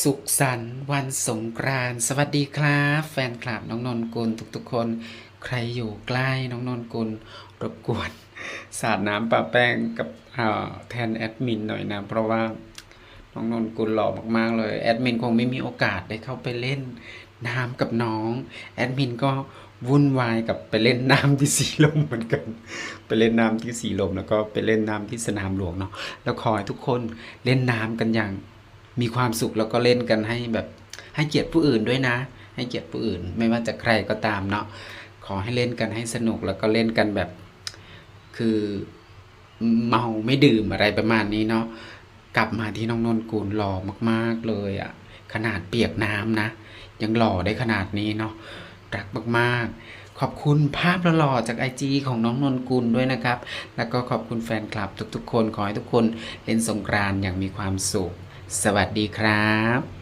สุขสันต์วันสงกรานต์สวัสดีครับ แฟนคลับน้องนนกุลทุกๆ คน ใครอยู่ใกล้น้องนนกุลรบกวนสาดน้ำปะแป้งกับแทนแอดมินหน่อยนะ เพราะว่าน้องนนกุลหล่อมากๆเลย แอดมินคงไม่มีโอกาสได้เข้าไปเล่นน้ำกับน้อง แอดมินก็วุ่นวายกับไปเล่นน้ำที่สีลมเหมือนกัน ไปเล่นน้ำที่สีลมแล้วก็ไปเล่นน้ำที่สนามหลวงเนาะแล้วขอให้ทุกคนเล่นน้ำกันอย่าง มีความสุขแล้วก็เล่นกันให้แบบให้เกียรติผู้อื่นด้วยนะ ให้เกียรติผู้อื่น ไม่ว่าจะใครก็ตามเนาะขอให้เล่นกันให้สนุกแล้วก็เล่นกันแบบ คือเมาไม่ดื่มอะไรประมาณนี้เนาะกลับมาที่น้องนนกูลหล่อมาก ๆเลยอะ่ะขนาดเปียกน้ำนะ ยังหล่อได้ขนาดนี้เนาะรักมากๆ ขอบคุณภาพหล่อๆจากไอจของน้องนนกุลด้วยนะครับ แล้วก็ขอบคุณแฟนคลับทุกๆ คนขอให้ทุกคนเล่นสงกรานต์อย่างมีความสุข สวัสดีครับ